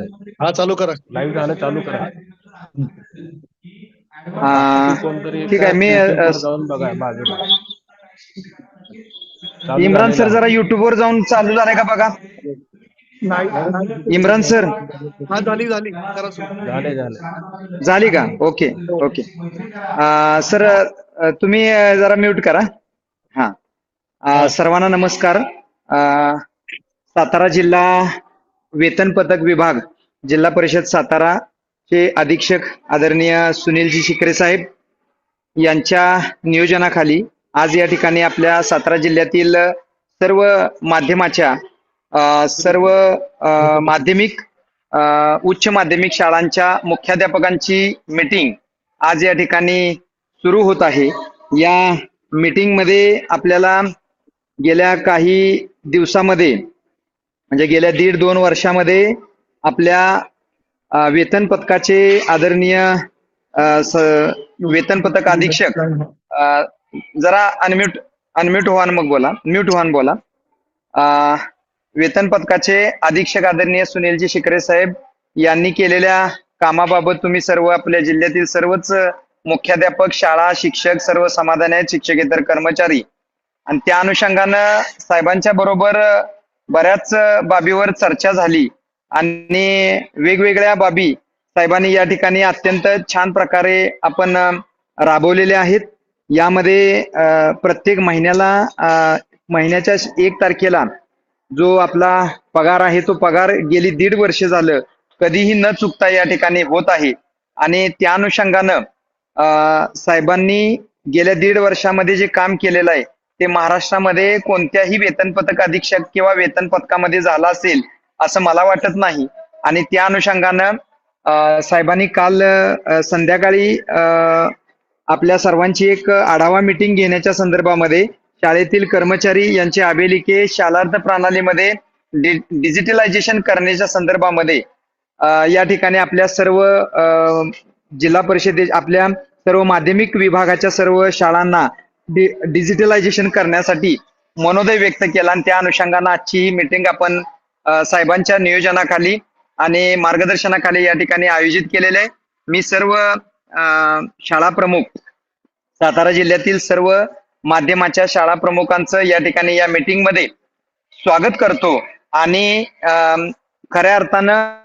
झालंय. हा चालू करा. लाईव्ह झालं चालू करा. कोणतरी ठीक आहे, मी, अ, जाऊन बघा बाजूला चालू इम्रान सर जरा युट्यूब वर जाऊन चालू झालंय का बघा? इम्रान सर. हा झाली झाली. करा सुरू. झाले झाले. झाली का? Okay okay. सर अ, तुम्ही अ, जरा म्यूट करा. हा. सर्वांना नमस्कार. सातारा जिल्हा वेतन पथक विभाग जिल्हा परिषद सातारा चे अधीक्षक आदरणीय सुनीलजी शिकरे साहेब यांच्या नियोजनाखाली आज या ठिकाणी आपल्या सातारा जिल्ह्यातील सर्व माध्यमाच्या सर्व माध्यमिक उच्च माध्यमिक शाळांच्या मुख्याध्यापकांची मीटिंग आज या ठिकाणी सुरू होत आहे. या मीटिंगमध्ये आपल्याला गेल्या काही दिवसामध्ये म्हणजे गेल्या दीड दोन वर्षामध्ये आपल्या वेतन पथकाचे आदरणीय वेतन पथक अधीक्षक अ, जरा अनम्यूट अनम्यूट व्हान मग बोला म्यूट व्हान बोला. अ, वेतन पथकाचे अधीक्षक आदरणीय सुनीलजी शिकरे साहेब यांनी केलेल्या कामाबाबत तुम्ही सर्व आपल्या जिल्ह्यातील सर्वच मुख्याध्यापक शाळा शिक्षक सर्व समाधान आहेत शिक्षकेतर कर्मचारी. आणि त्या अनुषंगानं साहेबांच्या बरोबर बऱ्याच बाबीवर चर्चा झाली आणि वेगवेगळ्या बाबी साहेबांनी या ठिकाणी अत्यंत छान प्रकारे आपण राबवलेल्या आहेत. यामध्ये प्रत्येक महिन्याला महिन्याच्या एक तारखेला जो आपला पगार आहे तो पगार गेली दीड वर्ष झालं कधीही न चुकता या ठिकाणी होत आहे. आणि त्या अनुषंगानं साहेबांनी गेल्या दीड वर्षामध्ये जे काम केलेलं आहे ते महाराष्ट्रामध्ये कोणत्याही वेतन पथक अधीक्षक किंवा वेतन पथकामध्ये झाला असेल असं मला वाटत नाही. आणि त्या अनुषंगानं साहेबांनी काल संध्याकाळी आपल्या सर्वांची एक आढावा मिटिंग घेण्याच्या संदर्भामध्ये शाळेतील कर्मचारी यांचे अभिलिखे शालार्थ प्रणालीमध्ये डि डिजिटलायझेशन करण्याच्या संदर्भामध्ये या ठिकाणी आपल्या सर्व जिल्हा परिषदे आपल्या सर्व माध्यमिक विभागाच्या सर्व शाळांना डि डिजिटलायझेशन करण्यासाठी मनोदय व्यक्त केला आणि त्या अनुषंगानं आजची ही मीटिंग आपण साहेबांच्या नियोजनाखाली आणि मार्गदर्शनाखाली या ठिकाणी आयोजित केलेले आहे. मी सर्व अ, शाळा प्रमुख सातारा जिल्ह्यातील सर्व माध्यमाच्या शाळा प्रमुखांचं या ठिकाणी या मीटिंगमध्ये स्वागत करतो आणि खऱ्या अर्थानं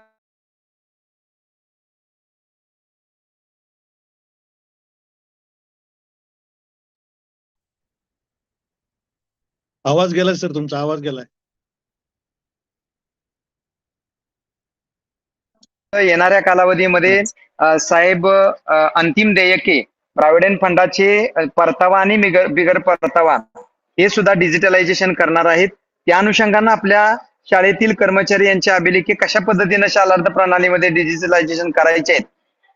आवाज गेलाय सर तुमचा आवाज गेलाय. येणाऱ्या कालावधीमध्ये साहेब अंतिम देयके प्रॉव्हिडंट फंडाचे परतावा आणि बिगर परतावा हे सुद्धा डिजिटलायझेशन करणार आहेत. त्या अनुषंगानं आपल्या शाळेतील कर्मचारी यांचे अभिलेखे कशा पद्धतीनं शालार्थ प्रणालीमध्ये डिजिटलायझेशन करायचे आहेत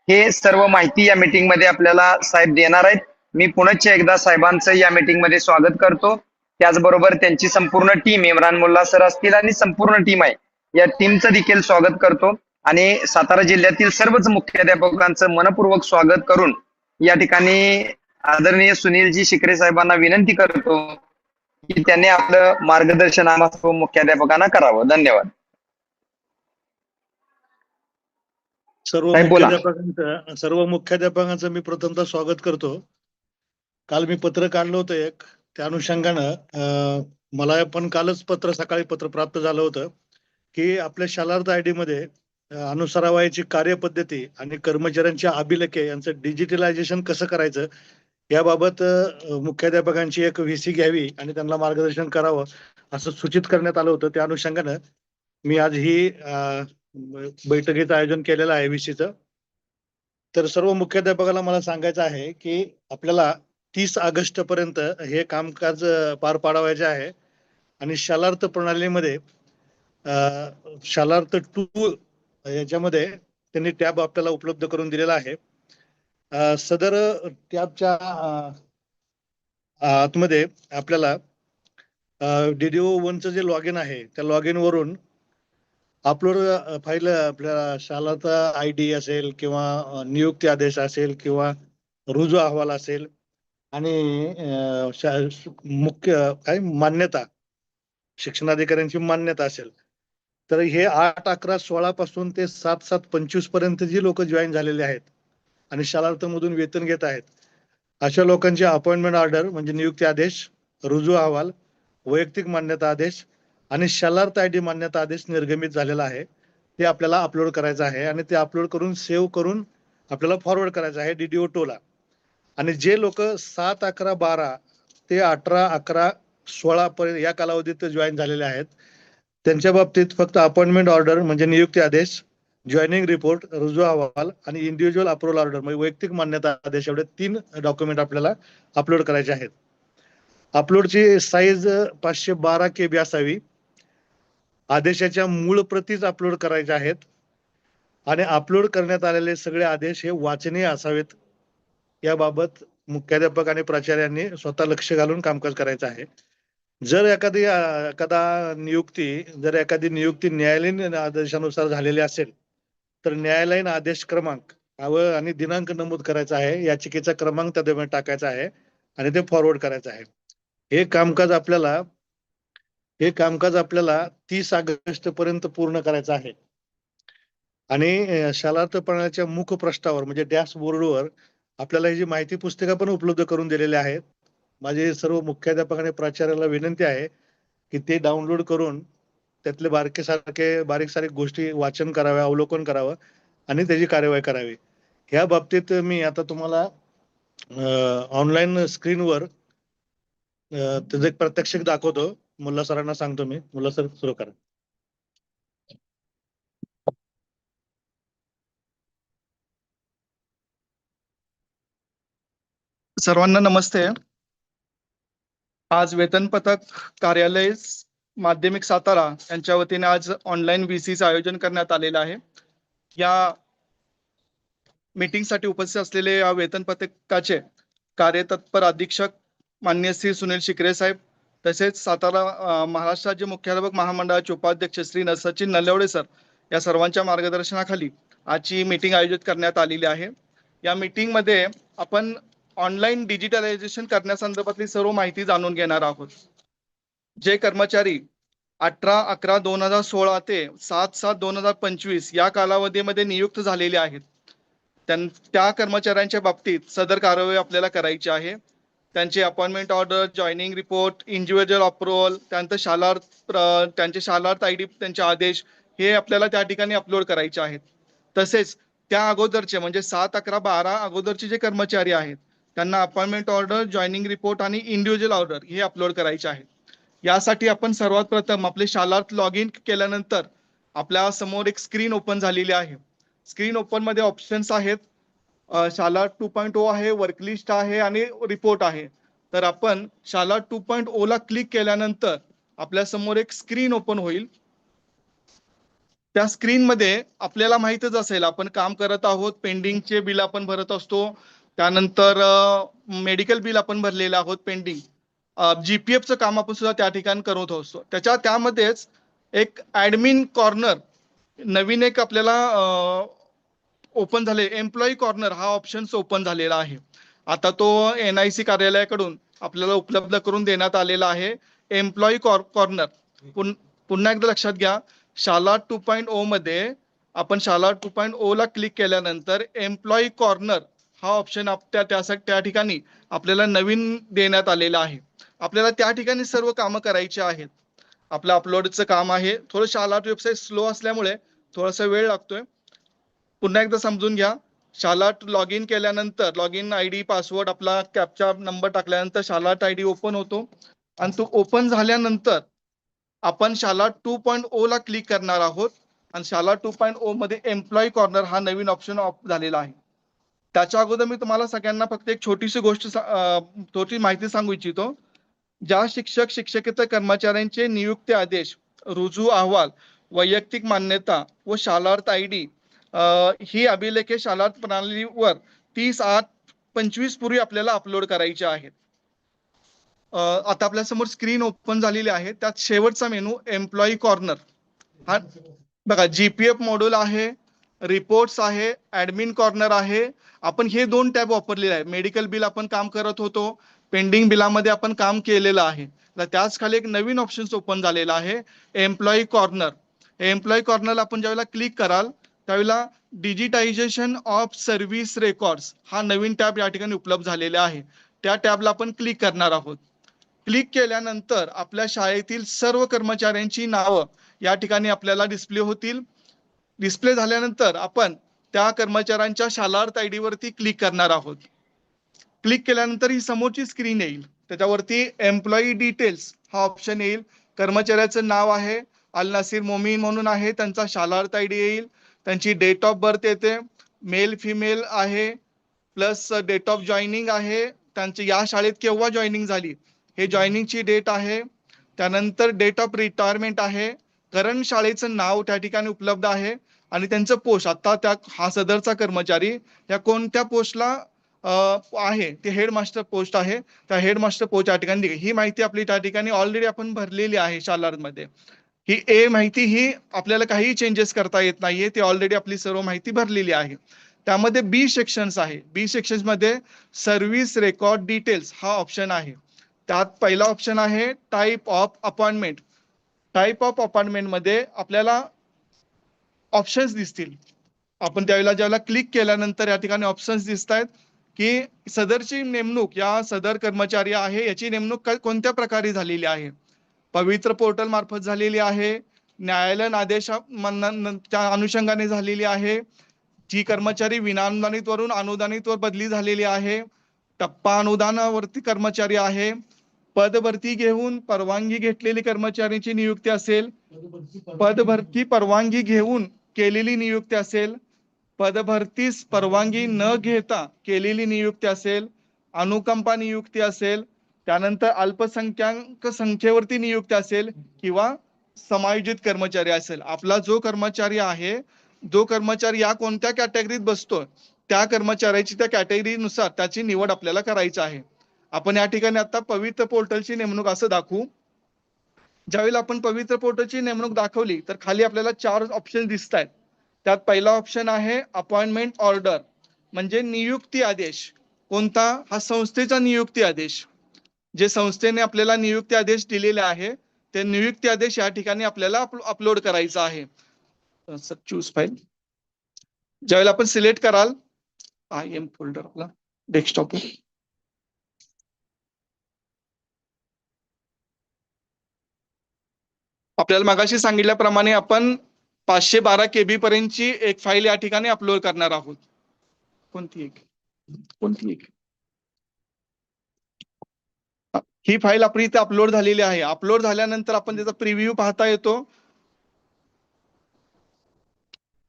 हे सर्व माहिती या मीटिंगमध्ये आपल्याला साहेब देणार आहेत. मी पुनश्च एकदा साहेबांचं या मीटिंगमध्ये स्वागत करतो. त्याचबरोबर त्यांची संपूर्ण टीम इम्रान मुल्ला सर असतील आणि संपूर्ण टीम आहे. या टीमचं देखील स्वागत करतो. आणि सातारा जिल्ह्यातील सर्वच मुख्याध्यापकांचं मनपूर्वक स्वागत करून या ठिकाणी आदरणीय सुनीलजी शिकरे साहेबांना विनंती करतो की त्यांनी आपलं मार्गदर्शन आम्हा सर्व मुख्याध्यापकांना करावं. धन्यवाद. सर्व. मुख्याध्यापकांचं सर्व मुख्याध्यापकांचं मी प्रथमतः स्वागत करतो. काल मी पत्र काढलं होतं एक. त्या अनुषंगानं मला पण कालच पत्र सकाळी पत्र प्राप्त झालं होतं की आपल्या शालार्थ आय डी मध्ये अनुसरावायची कार्यपद्धती आणि कर्मचाऱ्यांच्या अभिलेखे यांचं डिजिटलायझेशन कसं करायचं याबाबत मुख्याध्यापकांची एक व्हीसी घ्यावी आणि त्यांना मार्गदर्शन करावं असं सूचित करण्यात आलं होतं. त्या अनुषंगानं मी आज ही बैठकीचं आयोजन केलेलं आहे व्हीसीचं तर सर्व मुख्याध्यापकाला मला सांगायचं आहे की आपल्याला तीस ऑगस्ट पर्यंत हे कामकाज पार पाडवायचे आहे. आणि शालार्थ प्रणालीमध्ये शालार्थ टू याच्यामध्ये त्यांनी टॅब आपल्याला उपलब्ध करून दिलेला आहे. सदर टॅबच्या आतमध्ये आपल्याला डीडीओ वनचं जे लॉग इन आहे त्या लॉग इन वरून अपलोड फाईल आपल्या शालाचा आय डी असेल किंवा नियुक्ती आदेश असेल किंवा रुजू अहवाल असेल आणि मुख्य काय मान्यता शिक्षणाधिकाऱ्यांची मान्यता असेल. तर हे आठ अकरा सोळा पासून ते सात सात पंचवीसपर्यंत जी लोक जॉईन झालेले आहेत आणि शालार्थमधून वेतन घेत आहेत अशा लोकांचे अपॉइंटमेंट ऑर्डर म्हणजे नियुक्ती आदेश रुजू अहवाल वैयक्तिक मान्यता आदेश आणि शालार्थ आय डी मान्यता आदेश निर्गमित झालेला आहे. ते आपल्याला अपलोड करायचं आहे आणि ते अपलोड करून सेव्ह करून आपल्याला फॉरवर्ड करायचं आहे डीडीओ टोला आणि जे लोक सात अकरा बारा ते अठरा अकरा सोळा पर्यंत या कालावधीत जॉईन झालेले आहेत त्यांच्या बाबतीत फक्त अपॉइंटमेंट ऑर्डर म्हणजे नियुक्ती आदेश जॉईनिंग रिपोर्ट रुजू अहवाल आणि इंडिव्हिज्युअल अप्रुव्हल ऑर्डर म्हणजे वैयक्तिक मान्यता आदेश एवढे तीन डॉक्युमेंट आपल्याला अपलोड करायचे आहेत. अपलोडची साईज पाचशे बारा के बी असावी. आदेशाच्या मूळ प्रतीच अपलोड करायच्या आहेत. आणि अपलोड करण्यात आलेले सगळे आदेश हे वाचनीय असावेत. याबाबत मुख्याध्यापक आणि प्राचार्यांनी स्वतः लक्ष घालून कामकाज करायचं आहे. जर एखादी एखादा नियुक्ती जर एखादी नियुक्ती न्यायालयीन आदेशानुसार झालेली असेल तर न्यायालयीन आदेश क्रमांक आणि दिनांक नमूद करायचा आहे याचिकेचा क्रमांक त्या दरम्यान टाकायचा आहे आणि ते फॉरवर्ड करायचं आहे. हे कामकाज आपल्याला हे कामकाज आपल्याला तीस ऑगस्ट पर्यंत पूर्ण करायचं आहे. आणि शालार्थपणाच्या शालार्थपणाच्या मुखपृष्ठावर म्हणजे डॅशबोर्डवर आपल्याला ही जी माहिती पुस्तिका पण उपलब्ध करून दिलेल्या आहेत. माझे सर्व मुख्याध्यापक आणि प्राचार्याला विनंती आहे की ते डाउनलोड करून त्यातले बारके सारखे बारीक सारीक गोष्टी वाचन कराव्या अवलोकन करावं आणि त्याची कार्यवाही करावी. ह्या बाबतीत मी आता तुम्हाला ऑनलाईन स्क्रीनवर त्याचं एक प्रात्यक्षिक दाखवतो. मुल्ला सरांना सांगतो मी. मुल्ला सर सुरू करा. सर्वांना नमस्ते. आज वेतन पथक कार्यालय माध्यमिक सातारा यांच्या वतीने आज ऑनलाईन व्हीसीचं आयोजन करण्यात आलेलं आहे. या मीटिंगसाठी उपस्थित असलेले या वेतन पथकाचे कार्यतत्पर अधीक्षक मान्य श्री सुनील शिकरे साहेब तसेच सातारा महाराष्ट्र राज्य मुख्याध्यापक महामंडळाचे उपाध्यक्ष श्री सचिन नलवडे सर या सर्वांच्या मार्गदर्शनाखाली आजची मीटिंग आयोजित करण्यात आलेली आहे. या मीटिंगमध्ये आपण ऑनलाईन डिजिटलायझेशन करण्यासंदर्भातली सर्व माहिती जाणून घेणार आहोत. जे कर्मचारी अठरा अकरा दोन हजार सोळा ते सात सात दोन हजार पंचवीस या कालावधीमध्ये नियुक्त झालेले आहेत. त्यां त्या कर्मचाऱ्यांच्या बाबतीत सदर कारवाई आपल्याला करायची आहे. त्यांचे appointment order joining report individual approval त्यानंतर शालार्थ त्यांचे शालार्थ आय डी त्यांचे आदेश हे आपल्याला त्या ठिकाणी अपलोड करायचे आहेत. तसेच त्या अगोदरचे म्हणजे सात अकरा बारा अगोदरचे जे कर्मचारी आहेत त्यांना अपॉइंटमेंट ऑर्डर जॉईनिंग रिपोर्ट आणि इंडिव्हिज्युअल ऑर्डर हे अपलोड करायचे आहे. यासाठी आपण सर्वात प्रथम आपले शालात लॉग इन केल्यानंतर आपल्यासमोर एक स्क्रीन ओपन झालेली आहे. स्क्रीन ओपनमध्ये ऑप्शन्स आहेत. शाला टू पॉईंट ओ आहे वर्कलिस्ट आहे आणि रिपोर्ट आहे. तर आपण शाला टू पॉईंट ओ ला क्लिक केल्यानंतर आपल्यासमोर एक स्क्रीन ओपन होईल. त्या स्क्रीन मध्ये आपल्याला माहितच असेल आपण काम करत आहोत पेंडिंगचे बिल आपण भरत असतो. त्यानंतर मेडिकल बिल आपण भरलेलं आहोत पेंडिंग. जीपीएफचं काम आपण सुद्धा त्या ठिकाणी करत असतो त्याच्या त्यामध्येच एक ऍडमिन कॉर्नर नवीन एक आपल्याला ओपन झाले एम्प्लॉई कॉर्नर हा ऑप्शन ओपन झालेला आहे. आता तो एन आय सी कार्यालयाकडून आपल्याला उपलब्ध करून देण्यात आलेला आहे. एम्प्लॉई कॉर्नर पुन्हा एकदा लक्षात घ्या शाला टू पॉईंट ओ मध्ये आपण शाला टू पॉईंट ओ ला क्लिक केल्यानंतर एम्प्लॉई कॉर्नर हा ऑप्शन त्या त्यासाठी त्या ठिकाणी आपल्याला नवीन देण्यात आलेला आहे. आपल्याला त्या ठिकाणी सर्व कामं करायची आहेत. आपलं अपलोडचं काम आहे. थोडं शालाट वेबसाईट स्लो असल्यामुळे थोडासा वेळ लागतोय. पुन्हा एकदा समजून घ्या. शालाट लॉग इन केल्यानंतर log in I D password आपला कॅपचा नंबर टाकल्यानंतर शालाट आय डी ओपन होतो. आणि तो ओपन झाल्यानंतर आपण शाला टू पॉईंट ओ ला क्लिक करणार आहोत. आणि शाला टू पॉईंट ओ मध्ये एम्प्लॉई कॉर्नर हा नवीन ऑप्शन ऑफ झालेला आहे. त्याच्या अगोदर मी तुम्हाला सगळ्यांना फक्त एक छोटीशी गोष्ट थोडी माहिती सांगू इच्छितो. ज्या शिक्षक शिक्षकेतर कर्मचाऱ्यांचे नियुक्ती आदेश रुजू अहवाल वैयक्तिक मान्यता व शालार्थ आय डी ही अभिलेखे शालार्थ प्रणालीवर तीस आठ पंचवीस पूर्वी आपल्याला अपलोड करायचे आहेत. आता आपल्यासमोर स्क्रीन ओपन झालेली आहे. त्यात शेवटचा मेनू एम्प्लॉई कॉर्नर हा बघा जीपीएफ मॉड्यूल आहे. रिपोर्ट्स आहे ऍडमिन कॉर्नर आहे. आपण हे दोन टॅब वापरलेले आहे. मेडिकल बिल आपण काम करत होतो. पेंडिंग बिलामध्ये आपण काम केलेलं आहे. तर त्याच खाली एक नवीन ऑप्शन ओपन झालेला आहे. एम्प्लॉई कॉर्नर एम्प्लॉई कॉर्नरला आपण ज्यावेळेला क्लिक कराल त्यावेळेला डिजिटायझेशन ऑफ सर्व्हिस रेकॉर्ड्स हा नवीन टॅब या ठिकाणी उपलब्ध झालेला आहे. त्या टॅबला आपण क्लिक करणार आहोत. क्लिक केल्यानंतर आपल्या शाळेतील सर्व कर्मचाऱ्यांची नावं या ठिकाणी आपल्याला डिस्प्ले होतील. डिस्प्ले झाल्यानंतर आपण त्या कर्मचाऱ्यांच्या शालार्थ आय डीवरती क्लिक करणार आहोत. क्लिक केल्यानंतर ही समोरची स्क्रीन येईल. त्याच्यावरती एम्प्लॉई डिटेल्स हा ऑप्शन येईल. कर्मचाऱ्याचं नाव आहे. अल नासिर मोमीन म्हणून आहे. त्यांचा शालार्थ आय डी येईल. त्यांची डेट ऑफ बर्थ येते. मेल फिमेल आहे. प्लस डेट ऑफ जॉईनिंग आहे. त्यांची या शाळेत केव्हा जॉईनिंग झाली? हे जॉईनिंगची डेट आहे. त्यानंतर डेट ऑफ रिटायरमेंट आहे. करंट शाळेचं नाव त्या ठिकाणी उपलब्ध आहे. आणि त्यांचं पोस्ट आता त्या हा सदरचा कर्मचारी या कोणत्या पोस्टला आहे? ते हेडमास्टर पोस्ट आहे. त्या हेडमास्टर पोस्ट या ठिकाणी ही माहिती आपली त्या ठिकाणी ऑलरेडी आपण भरलेली आहे शालारमध्ये ही ए माहिती ही आपल्याला काही चेंजेस करता येत नाहीये. ती ऑलरेडी आपली सर्व माहिती भरलेली आहे. त्यामध्ये बी सेक्शन्स आहे. बी सेक्शन्समध्ये सर्व्हिस रेकॉर्ड डिटेल्स हा ऑप्शन आहे. त्यात पहिला ऑप्शन आहे type of appointment type of अपॉइंटमेंटमध्ये आपल्याला ऑप्शन्स दिसतील. आपण त्यावेळेला ज्यावेळेला क्लिक केल्यानंतर या ठिकाणी ऑप्शन्स दिसत आहेत की सदरची नेमणूक या सदर कर्मचारी आहे याची नेमणूक काय- कोणत्या प्रकारे झालेली आहे? पवित्र पोर्टल मार्फत झालेली आहे न्यायालयीन आदेश त्या अनुषंगाने झालेली आहे जी कर्मचारी विनाअनुदानित वरून अनुदानित वर बदली झालेली आहे टप्पा अनुदानावरती कर्मचारी आहे पदभरती घेऊन परवानगी घेतलेली कर्मचाऱ्यांची नियुक्ती असेल पदभरती परवानगी घेऊन केलेली नियुक्ती असेल पदभरतीस परवानगी न घेता केलेली नियुक्ती असेल अनुकंपा नियुक्ती असेल त्यानंतर अल्पसंख्याक संख्येवरती नियुक्ती असेल किंवा समायोजित कर्मचारी असेल. आपला जो कर्मचारी आहे जो कर्मचारी या कोणत्या कॅटेगरीत बसतो त्या कर्मचाऱ्याची त्या कॅटेगरीनुसार त्याची निवड आपल्याला करायची आहे. आपण या ठिकाणी आता पवित्र पोर्टलची नेमणूक असं दाखवू. ज्यावेळेला आपण पवित्र पोर्टलची नेमणूक दाखवली तर खाली आपल्याला चार ऑप्शन दिसत आहेत त्यात पहिला ऑप्शन आहे अपॉइंटमेंट ऑर्डर म्हणजे नियुक्ती आदेश. कोणता? हा संस्थेचा नियुक्ती आदेश. जे संस्थेने आपल्याला नियुक्ती आदेश दिलेले आहे ते नियुक्ती आदेश या ठिकाणी आपल्याला अपलोड करायचा आहे. चूज फाईल ज्यावेळेला आपण सिलेक्ट कराल आय एम फोल्डर आपला डेस्कटॉप आपल्याला मगाशी सांगितल्याप्रमाणे आपण पाचशे बारा केबी पर्यंतची एक फाईल या ठिकाणी अपलोड करणार आहोत. कोणती एक? कोणती एक? ही फाईल आपली इथे अपलोड झालेली आहे. अपलोड झाल्यानंतर आपण त्याचा प्रिव्ह्यू पाहता येतो.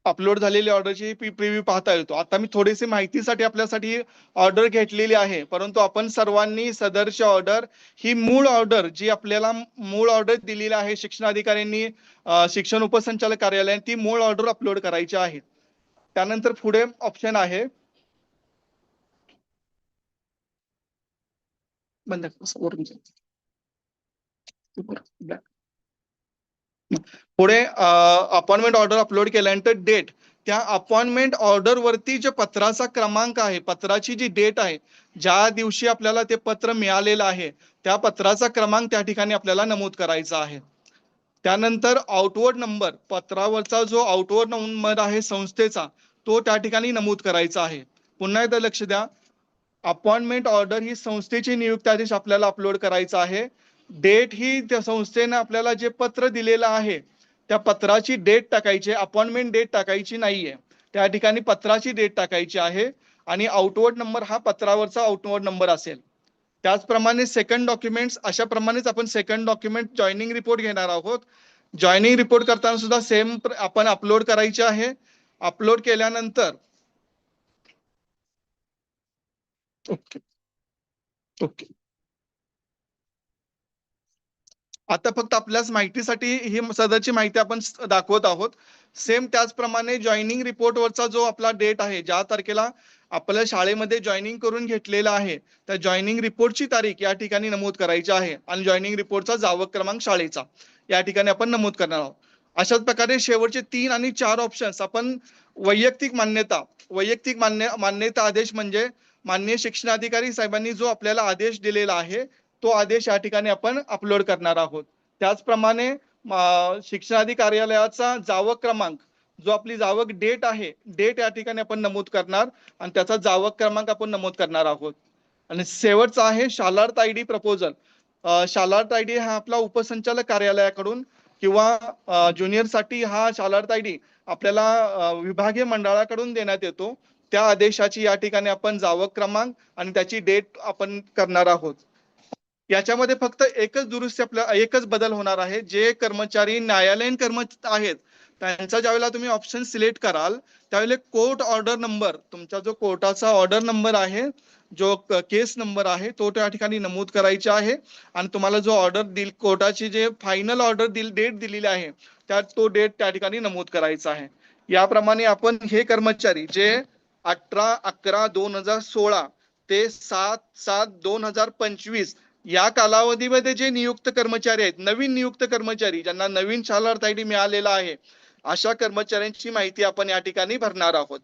अपलोड झालेली ऑर्डरची प्रिव्ह्यू पाहता येतो. आता मी थोडीशी माहितीसाठी आपल्यासाठी ऑर्डर घेतलेली आहे. परंतु आपण सर्वांनी सदरची ऑर्डर ही मूळ ऑर्डर जी आपल्याला मूळ ऑर्डर दिलेली आहे शिक्षणाधिकाऱ्यांनी अ, शिक्षण उपसंचालक कार्यालयाने ती मूळ ऑर्डर अपलोड करायची आहे. त्यानंतर पुढे ऑप्शन आहे. बंद कर, असं वरून जा. वर, back. पुढे अपॉइंटमेंट ऑर्डर अपलोड केल्यानंतर डेट त्या अपॉइंटमेंट ऑर्डर वरती जे पत्राचा क्रमांक आहे पत्राची जी डेट आहे ज्या दिवशी आपल्याला ते पत्र मिळालेलं आहे त्या पत्राचा क्रमांक त्या ठिकाणी आपल्याला नमूद करायचा आहे. त्यानंतर आउटवर्ड नंबर पत्रावरचा जो आउटवर्ड नंबर आहे संस्थेचा तो त्या ठिकाणी नमूद करायचा आहे. पुन्हा एकदा लक्ष द्या. अपॉइंटमेंट ऑर्डर ही संस्थेची नियुक्ती आदेश आपल्याला अपलोड करायचा आहे. डेट ही त्या संस्थेने आपल्याला जे पत्र दिलेलं आहे त्या पत्राची डेट टाकायची अपॉइंटमेंट डेट टाकायची नाहीये. त्या ठिकाणी पत्राची डेट टाकायची आहे आणि आउटवर्ड नंबर हा पत्रावरचा आउटवर्ड नंबर असेल. त्याचप्रमाणे सेकंड डॉक्युमेंट्स अशा प्रमाणेच आपण सेकंड डॉक्युमेंट जॉईनिंग रिपोर्ट घेणार आहोत. जॉईनिंग रिपोर्ट करताना सुद्धा सेम आपण अपलोड करायचे आहे. अपलोड केल्यानंतर ओके ओके आता फक्त आपल्याच माहितीसाठी ही सदरची माहिती आपण दाखवत आहोत. सेम त्याचप्रमाणे जॉईनिंग रिपोर्टवरचा जो आपला डेट आहे ज्या तारखेला आपल्या शाळेमध्ये जॉईनिंग करून घेतलेला आहे त्या जॉईनिंग रिपोर्टची तारीख या ठिकाणी नमूद करायची आहे आणि जॉईनिंग रिपोर्टचा जावक क्रमांक शाळेचा. या ठिकाणी आपण नमूद करणार आहोत. अशाच प्रकारे शेवटचे तीन आणि चार ऑप्शन्स आपण वैयक्तिक मान्यता वैयक्तिक मान्य मान्यता आदेश म्हणजे माननीय शिक्षणाधिकारी साहेबांनी जो आपल्याला आदेश दिलेला आहे तो आदेश या ठिकाणी आपण अपलोड करणार आहोत. त्याचप्रमाणे मा- शिक्षणाधिकारी कार्यालयाचा जावक क्रमांक जो आपली जावक डेट आहे डेट या ठिकाणी आपण नमूद करणार आणि त्याचा जावक क्रमांक आपण नमूद करणार आहोत. आणि शेवटचा आहे Shalarth I D proposal Shalarth I D हा आपला उपसंचालक कार्यालयाकडून किंवा ज्युनियरसाठी हा शालार्थ आय डी आपल्याला विभागीय मंडळाकडून देण्यात येतो. त्या आदेशाची या ठिकाणी आपण जावक क्रमांक आणि त्याची डेट आपण करणार आहोत. याच्यामध्ये फक्त एकच दुरुस्ती आपल्या एकच बदल होणार आहे. जे कर्मचारी न्यायालयीन कर्मचारी आहेत त्यांचा ज्यावेळेला तुम्ही ऑप्शन सिलेक्ट कराल त्यावेळेला कोर्ट ऑर्डर नंबर तुमचा जो कोर्टाचा ऑर्डर नंबर आहे जो केस नंबर आहे तो त्या ठिकाणी नमूद करायचा आहे. आणि तुम्हाला जो ऑर्डर दिल कोर्टाची जे फायनल ऑर्डर दिल डेट दिलेली आहे त्यात तो डेट त्या ठिकाणी नमूद करायचा आहे. याप्रमाणे आपण हे कर्मचारी जे अठरा अकरा दोन हजार सोळा ते सात सात दोन हजार पंचवीस या कालावधीमध्ये जे नियुक्त कर्मचारी आहेत नवीन नियुक्त कर्मचारी ज्यांना नवीन शालार्थ आय डी मिळालेला आहे अशा कर्मचाऱ्यांची माहिती आपण या ठिकाणी भरणार आहोत.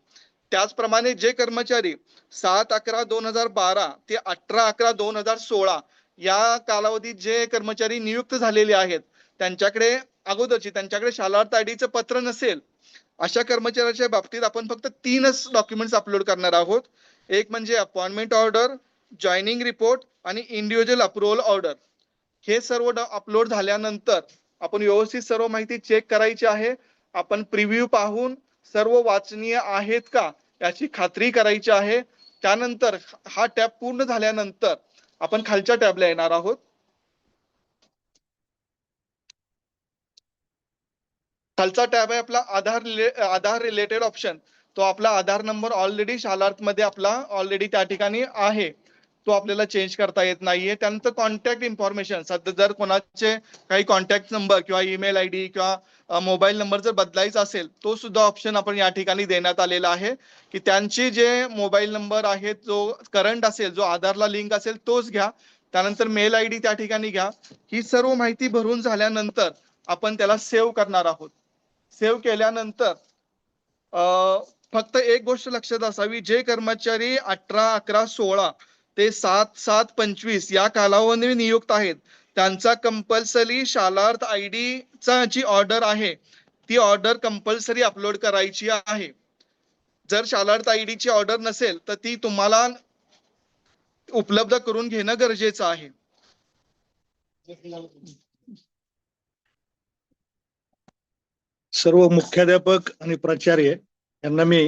त्याचप्रमाणे जे कर्मचारी सात अकरा दोन हजार बारा ते अठरा अकरा दोन हजार सोळा या कालावधीत जे कर्मचारी नियुक्त झालेले आहेत त्यांच्याकडे अगोदरची त्यांच्याकडे शालार्थ आय डीचं पत्र नसेल अशा कर्मचाऱ्याच्या बाबतीत आपण फक्त तीनच डॉक्युमेंट्स अपलोड करणार आहोत. एक म्हणजे अपॉइंटमेंट ऑर्डर जॉईनिंग रिपोर्ट आणि इंडिव्हिज्युअल अप्रुव्हल ऑर्डर हे सर्व अपलोड झाल्यानंतर आपण व्यवस्थित सर्व माहिती चेक करायची आहे. आपण प्रिव्ह्यू पाहून सर्व वाचनीय आहेत का याची खात्री करायची आहे. त्यानंतर हा टॅब पूर्ण झाल्यानंतर आपण खालच्या टॅबला येणार आहोत. खालचा टॅब आहे आपला आधार रिले- आधार रिलेटेड ऑप्शन तो आपला आधार नंबर ऑलरेडी शालार्थमध्ये आपला ऑलरेडी त्या ठिकाणी आहे. तो आपल्याला चेंज करता येत नाहीये. त्यानंतर कॉन्टॅक्ट इन्फॉर्मेशन सध्या जर कोणाचे काही कॉन्टॅक्ट नंबर किंवा ईमेल आय डी किंवा मोबाईल नंबर जर बदलायचा असेल तो सुद्धा ऑप्शन आपण या ठिकाणी देण्यात आलेला आहे. की त्यांचे जे मोबाईल नंबर आहे जो करंट असेल जो आधारला लिंक असेल तोच घ्या. त्यानंतर मेल आय डी त्या ठिकाणी घ्या. ही सर्व माहिती भरून झाल्यानंतर आपण त्याला सेव्ह करणार आहोत. सेव्ह केल्यानंतर अं, फक्त एक गोष्ट लक्षात असावी. जे कर्मचारी अठरा अकरा सोळा ते सात सात पंचवीस या कालावधी नियुक्त आहेत. त्यांचा कंपल्सरी शालार्थ आय डी चा जी ऑर्डर आहे ती ऑर्डर कंपल्सरी अपलोड करायची आहे. जर शालार्थ आय ची ऑर्डर नसेल तर ती तुम्हाला उपलब्ध करून घेणं गरजेचं आहे. सर्व मुख्याध्यापक आणि प्राचार्य यांना मी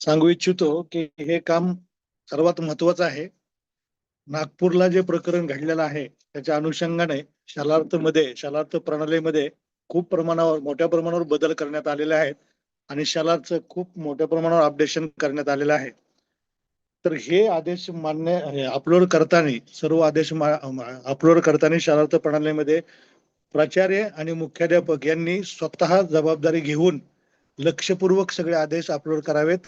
सांगू इच्छितो की हे काम सर्वात महत्वाचं आहे नागपूरला जे प्रकरण घडलेलं आहे त्याच्या अनुषंगाने शालार्थमध्ये शालार्थ प्रणालीमध्ये खूप प्रमाणावर मोठ्या प्रमाणावर बदल करण्यात आलेले आहेत आणि शालार्थ खूप मोठ्या प्रमाणावर अपडेशन करण्यात आलेलं आहे. तर हे आदेश मान्य अपलोड करताना सर्व आदेश अपलोड करताना शालार्थ प्रणालीमध्ये प्राचार्य आणि मुख्याध्यापक यांनी स्वतः जबाबदारी घेऊन लक्षपूर्वक सगळे आदेश अपलोड करावेत.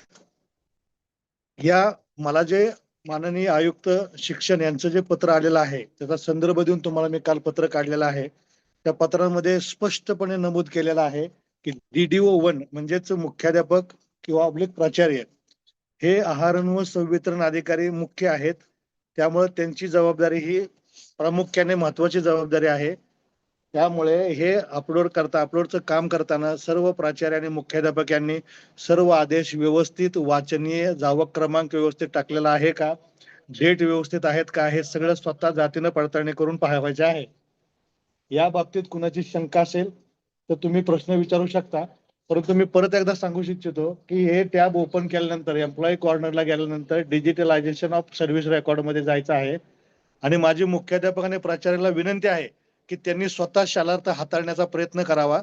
या मला जे माननीय आयुक्त शिक्षण यांचं जे पत्र आलेलं आहे त्याचा संदर्भ देऊन तुम्हाला मी काल पत्र काढलेलं आहे. त्या पत्रामध्ये स्पष्टपणे नमूद केलेलं आहे की डीडीओ वन म्हणजेच मुख्याध्यापक किंवा अब्लिक प्राचार्य हे आहारण व संवितरण अधिकारी मुख्य आहेत. त्यामुळे त्यांची जबाबदारी ही प्रामुख्याने महत्वाची जबाबदारी आहे. त्यामुळे हे अपलोड करता अपलोडचं काम करताना सर्व प्राचार्य आणि मुख्याध्यापक यांनी सर्व आदेश व्यवस्थित वाचनीय जावक क्रमांक व्यवस्थित टाकलेला आहे का? डेट व्यवस्थित आहेत का? हे सगळं स्वतः जातीनं पडताळणी करून पाहायचे आहे. या बाबतीत कुणाची शंका असेल तर तुम्ही प्रश्न विचारू शकता. परंतु मी परत एकदा सांगू इच्छितो की हे टॅब ओपन केल्यानंतर एम्प्लॉई कॉर्नरला गेल्यानंतर डिजिटलायझेशन ऑफ सर्व्हिस रेकॉर्डमध्ये जायचं आहे. आणि माझी मुख्याध्यापक आणि प्राचार्याला विनंती आहे की त्यांनी स्वतः शालार्थ हाताळण्याचा प्रयत्न करावा.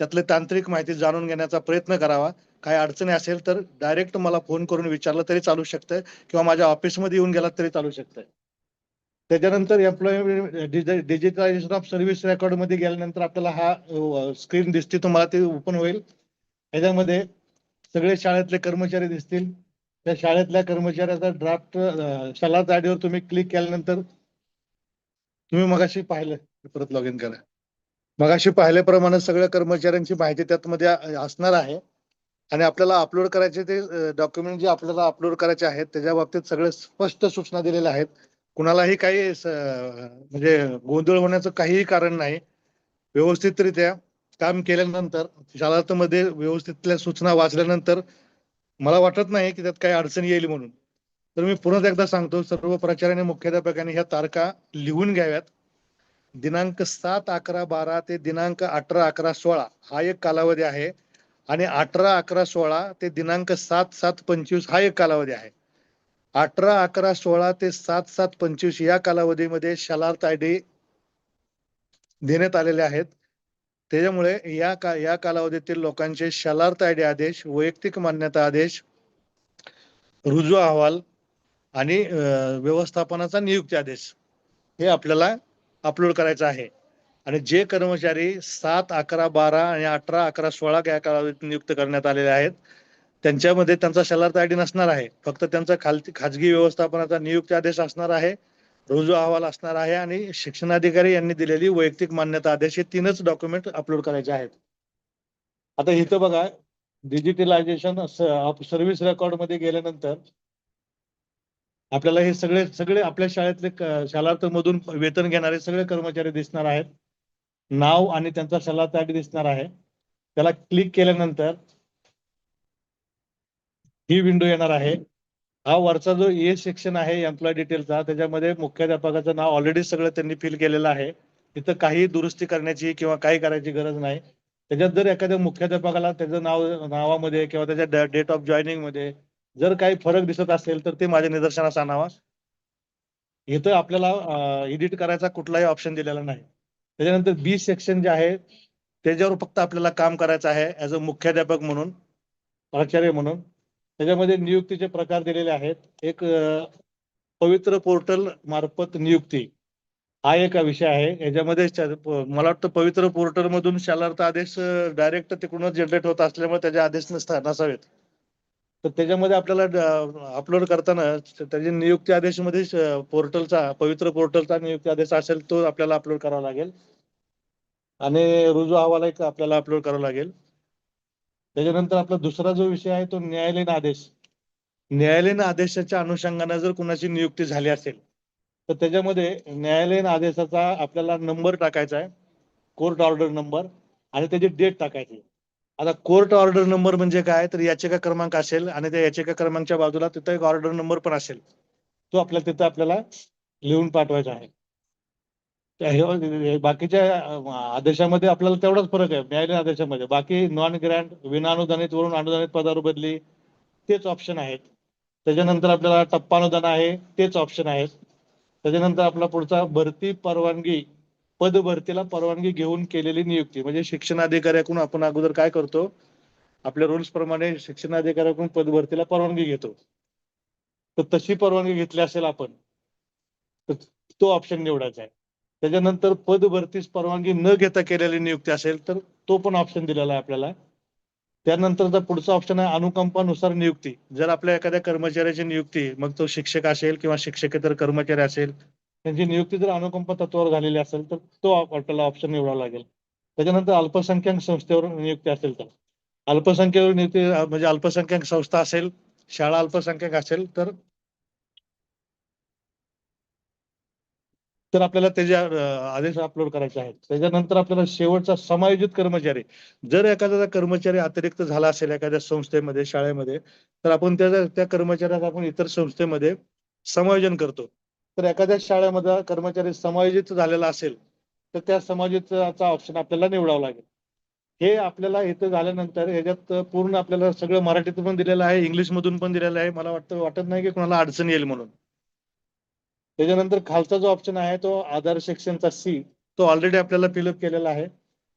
त्यातले तांत्रिक माहिती जाणून घेण्याचा प्रयत्न करावा. काही अडचणी असेल तर डायरेक्ट मला फोन करून विचारलं तरी चालू शकतं किंवा माझ्या ऑफिसमध्ये येऊन गेलात तरी चालू शकतं. त्याच्यानंतर एम्प्लॉयमेंट डिजिटलायझेशन ऑफ सर्व्हिस रेकॉर्डमध्ये गेल्यानंतर आपल्याला हा स्क्रीन दिसते तुम्हाला ते ओपन होईल. ह्याच्यामध्ये सगळे शाळेतले कर्मचारी दिसतील. त्या शाळेतल्या कर्मचाऱ्याचा ड्राफ्ट शालार्थ आयडीवर तुम्ही क्लिक केल्यानंतर तुम्ही मगाशी पाहिलं. परत लॉग इन करा मगाशी पाहिल्याप्रमाणे सगळ्या कर्मचाऱ्यांची माहिती त्यामध्ये असणार आहे. आणि आपल्याला अपलोड करायचे ते डॉक्युमेंट जे आपल्याला अपलोड करायचे आहेत त्याच्या बाबतीत सगळे स्पष्ट सूचना दिलेल्या आहेत. कुणालाही काही म्हणजे गोंधळ होण्याचं काहीही कारण नाही. व्यवस्थितरित्या काम केल्यानंतर शालार्थमध्ये व्यवस्थितल्या सूचना वाचल्यानंतर मला वाटत नाही की त्यात काही अडचण येईल म्हणून. तर मी पुन्हा एकदा सांगतो सर्व प्राचार्याने मुख्याध्यापकांनी ह्या तारखा लिहून घ्याव्यात. दिनांक सात अकरा बारा ते दिनांक अठरा अकरा सोळा हा एक कालावधी आहे. आणि अठरा अकरा सोळा ते दिनांक सात सात पंचवीस हा एक कालावधी आहे. अठरा अकरा सोळा ते सात सात पंचवीस या कालावधीमध्ये शलार्थ आय डी देण्यात आलेले आहेत. त्याच्यामुळे या का या कालावधीतील लोकांचे शलार्थ आय डी आदेश वैयक्तिक मान्यता आदेश रुजू अहवाल आणि व्यवस्थापनाचा नियुक्ती आदेश हे आपल्याला अपलोड करायचं आहे. आणि जे कर्मचारी सात अकरा बारा आणि अठरा अकरा सोळा या कालावधीत नियुक्त करण्यात आलेले आहेत त्यांच्यामध्ये त्यांचा शालार्थ आय डी नसणार आहे. फक्त त्यांचा खाल खाजगी व्यवस्थापनाचा नियुक्ती आदेश असणार आहे रुजू अहवाल असणार आहे आणि शिक्षणाधिकारी यांनी दिलेली वैयक्तिक मान्यता आदेश हे तीनच डॉक्युमेंट अपलोड करायचे आहेत. आता इथं बघा डिजिटलायझेशन ऑफ सर्व्हिस रेकॉर्डमध्ये गेल्यानंतर आपल्याला हे सगळे सगळे आपल्या शाळेतले शालार्थ मधून वेतन घेणारे सगळे कर्मचारी दिसणार आहेत. नाव आणि त्यांचा शालार्थ दिसणार आहे. त्याला क्लिक केल्यानंतर ही विंडो येणार आहे. हा वरचा जो ए सेक्शन आहे एम्प्लॉय डिटेलचा त्याच्यामध्ये मुख्याध्यापकाचं नाव ऑलरेडी सगळं त्यांनी फिल केलेलं आहे. तिथं काही दुरुस्ती करण्याची किंवा काही करायची गरज नाही. त्याच्यात जर एखाद्या मुख्याध्यापकाला त्याचं नाव नावामध्ये किंवा त्याच्या डेट ऑफ जॉईनिंगमध्ये जर काही फरक दिसत असेल तर ते माझ्या निदर्शनास आणावा. इथं आपल्याला एडिट करायचा कुठलाही ऑप्शन दिलेला नाही. त्याच्यानंतर बी सेक्शन जे आहे त्याच्यावर फक्त आपल्याला काम करायचं आहे ऍज अ मुख्याध्यापक म्हणून प्राचार्य म्हणून. त्याच्यामध्ये नियुक्तीचे प्रकार दिलेले आहेत. एक पवित्र पोर्टल मार्फत नियुक्ती. हा एक विषय आहे. याच्यामध्ये मला वाटतं पवित्र पोर्टल मधून शालार्थ आदेश डायरेक्ट तिकडूनच जनरेट होत असल्यामुळे त्याचे आदेश नसता नसावेत. तर त्याच्यामध्ये आपल्याला अपलोड करताना त्याचे नियुक्ती आदेशमध्ये पोर्टलचा पवित्र पोर्टलचा नियुक्ती आदेश असेल तो आपल्याला अपलोड करावा लागेल. आणि रुजू अहवाल एक आपल्याला अपलोड करावा लागेल. त्याच्यानंतर आपला दुसरा जो विषय आहे तो न्यायालयीन आदेश. न्यायालयीन आदेशाच्या अनुषंगाने जर कुणाची नियुक्ती झाली असेल तर त्याच्यामध्ये न्यायालयीन आदेशाचा आपल्याला नंबर टाकायचा आहे. कोर्ट ऑर्डर नंबर आणि त्याची डेट टाकायची आता कोर्ट ऑर्डर नंबर म्हणजे काय? तर याचिका क्रमांक असेल आणि त्या याचिका क्रमांकच्या बाजूला तिथं एक ऑर्डर नंबर पण असेल. तो आपल्याला तिथं आपल्याला लिहून पाठवायचा आहे. बाकीच्या आदेशामध्ये आपल्याला तेवढाच फरक आहे न्यायालयीन आदेशामध्ये. बाकी नॉन ग्रँड विनानुदानित वरून अनुदानित पदावर बदली तेच ऑप्शन आहेत. त्याच्यानंतर आपल्याला टप्पा अनुदान आहे तेच ऑप्शन आहेत. त्याच्यानंतर आपला पुढचा भरती परवानगी पद भरतीला परवानगी घेऊन केलेली नियुक्ती. म्हणजे शिक्षणाधिकाऱ्याकडून आपण अगोदर काय करतो? आपल्या रुल्स प्रमाणे शिक्षणाधिकाऱ्याकडून पद भरतीला परवानगी घेतो. तर तशी परवानगी घेतली असेल आपण तर तो ऑप्शन निवडायचा आहे. त्याच्यानंतर पद भरतीस परवानगी न घेता केलेली नियुक्ती असेल तर तो पण ऑप्शन दिलेला आहे आपल्याला. त्यानंतरचा पुढचा ऑप्शन आहे अनुकंपानुसार नियुक्ती. जर आपल्या एखाद्या कर्मचाऱ्याची नियुक्ती मग तो शिक्षक असेल किंवा शिक्षकेतर कर्मचारी असेल त्यांची नियुक्ती जर अनुकंप तत्वावर झालेली असेल तर तो आपल्याला ऑप्शन निवडावा लागेल. त्याच्यानंतर अल्पसंख्याक संस्थेवर नियुक्ती असेल तर. अल्पसंख्येवर नियुक्ती म्हणजे अल्पसंख्याक संस्था असेल शाळा अल्पसंख्याक असेल तर तर आपल्याला त्याचे आदेश अपलोड करायचे आहेत त्याच्यानंतर आपल्याला शेवटचा समायोजित कर्मचारी. जर एखादा कर्मचारी अतिरिक्त झाला असेल एखाद्या संस्थेमध्ये शाळेमध्ये तर आपण त्या त्या कर्मचाऱ्याचा आपण इतर संस्थेमध्ये समायोजन करतो. तर एखाद्या शाळेमध्ये कर्मचारी समायोजित झालेला असेल तर त्या समायोजितचा ऑप्शन आपल्याला निवडावा लागेल. हे आपल्याला इथं झाल्यानंतर ह्याच्यात पूर्ण आपल्याला सगळं मराठीतून पण दिलेलं आहे इंग्लिश मधून पण दिलेलं आहे. मला वाटतं वाटत नाही की कोणाला अडचण येईल म्हणून. त्याच्यानंतर खालचा जो ऑप्शन आहे तो आधार सेक्शनचा सी तो ऑलरेडी आपल्याला फिलअप केलेला आहे.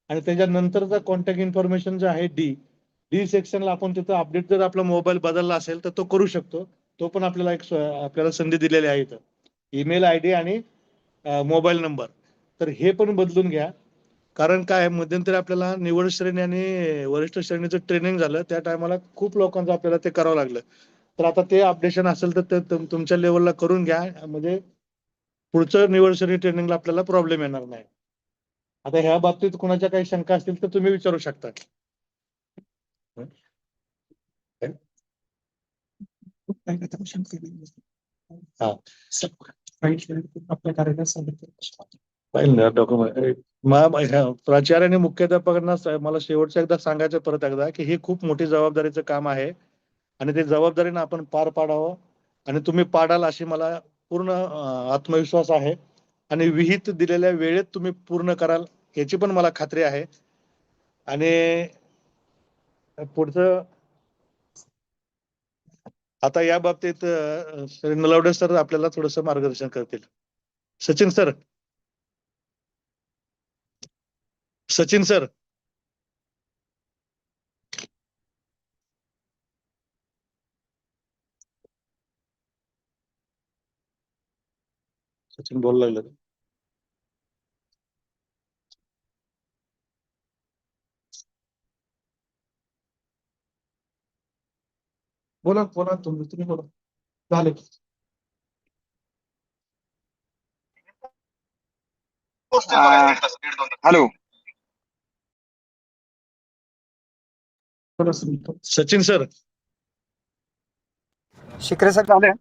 आणि त्याच्यानंतरचा कॉन्टॅक्ट इन्फॉर्मेशन जो आहे डी डी सेक्शनला आपण तिथं अपडेट जर आपला मोबाईल बदलला असेल तर तो करू शकतो. तो पण आपल्याला एक आपल्याला संधी दिलेली आहे इथं. ईमेल आय डी आणि मोबाईल नंबर. तर हे पण बदलून घ्या. कारण काय मध्यंतरी आपल्याला निवड श्रेणी आणि वरिष्ठ श्रेणीचं ट्रेनिंग झालं. त्या टायमाला खूप लोकांचं आपल्याला ते करावं लागलं. तर आता ते अपडेशन असेल तर ते तुमच्या लेवलला करून घ्या. म्हणजे पुढचं निवड श्रेणी ट्रेनिंगला आपल्याला प्रॉब्लेम येणार नाही. आता ह्या बाबतीत कुणाच्या काही शंका असतील तर तुम्ही विचारू शकता. आपल्या कार्यालयात सांगितलं डॉक्युमेंट प्राचार्याने मुख्याध्यापकांना मला शेवटच्या एकदा सांगायचं परत एकदा की हे खूप मोठी जबाबदारीचं काम आहे. आणि ते जबाबदारीनं आपण पार पाडावं. आणि तुम्ही पाडाल अशी मला पूर्ण आत्मविश्वास आहे. आणि विहित दिलेल्या वेळेत तुम्ही पूर्ण कराल याची पण मला खात्री आहे. आणि पुढचं आता या बाबतीत श्री नलावडे सर आपल्याला थोडस मार्गदर्शन करतील. सचिन सर. सचिन सर. सचिन बोल लागलं. बोला बोला तुम्ही तुम्ही बोला. झाले. Hello. Sachin sir. Shikre sir झालं?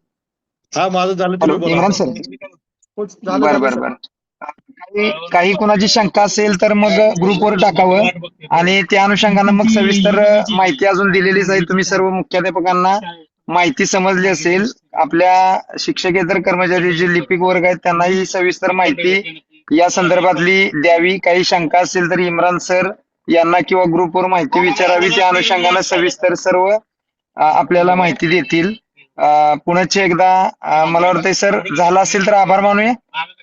हा माझं झालं तुम्ही बोला. इम्रान सर. हो, झालं, बर बर. बर. काही काही कुणाची शंका असेल तर मग ग्रुपवर टाकावं. आणि त्या अनुषंगानं मग सविस्तर माहिती अजून दिलेलीच आहे. तुम्ही सर्व मुख्याध्यापकांना माहिती समजली असेल. आपल्या शिक्षकेतर कर्मचारी जे लिपिक वर्ग आहेत त्यांनाही सविस्तर माहिती या संदर्भातली द्यावी. काही शंका असेल तर इम्रान सर यांना किंवा ग्रुपवर माहिती विचारावी. त्या अनुषंगानं सविस्तर सर्व आपल्याला माहिती देतील. अ, एकदा मला वाटतंय सर झालं असेल तर आभार मानूया.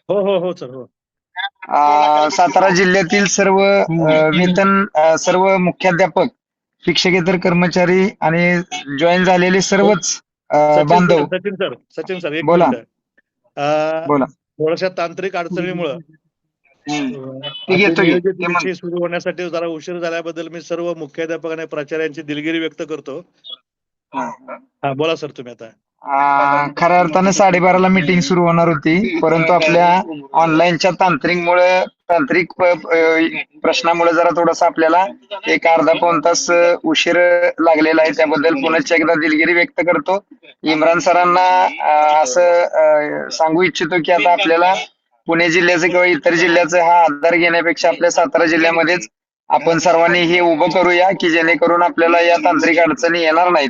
हो हो हो सर हो. सातारा जिल्ह्यातील सर्व वेतन सर्व मुख्याध्यापक शिक्षकेतर कर्मचारी आणि जॉईन झालेले सर्वच बांधव. सचिन सर सचिन सर एक बोला. बोला. थोड्याशा तांत्रिक अडचणीमुळं. सुरू होण्यासाठी जरा उशीर झाल्याबद्दल मी सर्व मुख्याध्यापक आणि प्राचार्यांची दिलगिरी व्यक्त करतो. हा बोला सर तुम्ही आता. खऱ्या अर्थानं साडेबाराला मीटिंग सुरू होणार होती. परंतु आपल्या ऑनलाईनच्या तांत्रिकमुळे तांत्रिक प्रश्नामुळे जरा थोडस आपल्याला एक अर्धा पाऊन तास उशीर लागलेला आहे. त्याबद्दल पुन्हा एकदा दिलगिरी व्यक्त करतो. इम्रान सरांना असं सांगू इच्छितो की आता आपल्याला पुणे जिल्ह्याचं किंवा इतर जिल्ह्याचं हा आधार घेण्यापेक्षा आपल्या सातारा जिल्ह्यामध्येच आपण सर्वांनी हे उभं करूया की जेणेकरून आपल्याला या तांत्रिक अडचणी येणार नाहीत.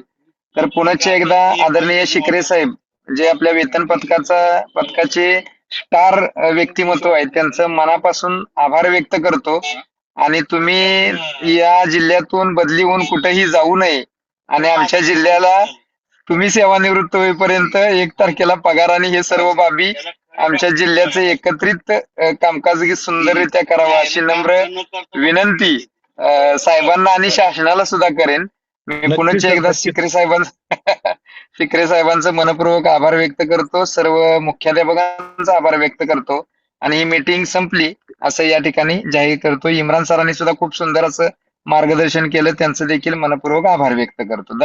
तर पुनश्च एकदा आदरणीय शिकरे साहेब जे आपल्या वेतन पथकाचा पथकाचे स्टार व्यक्तिमत्व आहेत त्यांचं मनापासून आभार व्यक्त करतो. आणि तुम्ही या जिल्ह्यातून बदली होऊन कुठेही जाऊ नये. आणि आमच्या जिल्ह्याला तुम्ही सेवानिवृत्त होईपर्यंत एक तारखेला पगार आणि हे सर्व बाबी आमच्या जिल्ह्याचं एकत्रित कामकाज सुंदररित्या करावं अशी नम्र विनंती साहेबांना आणि शासनाला सुद्धा करेन. मी सर, एकदा. शिकरे साहेबांचा शिकरे साहेबांचं मनपूर्वक आभार व्यक्त करतो. सर्व मुख्याध्यापकांचा आभार व्यक्त करतो. आणि ही मीटिंग संपली असं या ठिकाणी जाहीर करतो. इम्रान सरांनी सुद्धा खूप सुंदर असं मार्गदर्शन केलं. त्यांचं देखील मनपूर्वक आभार व्यक्त करतो. धन्यवाद.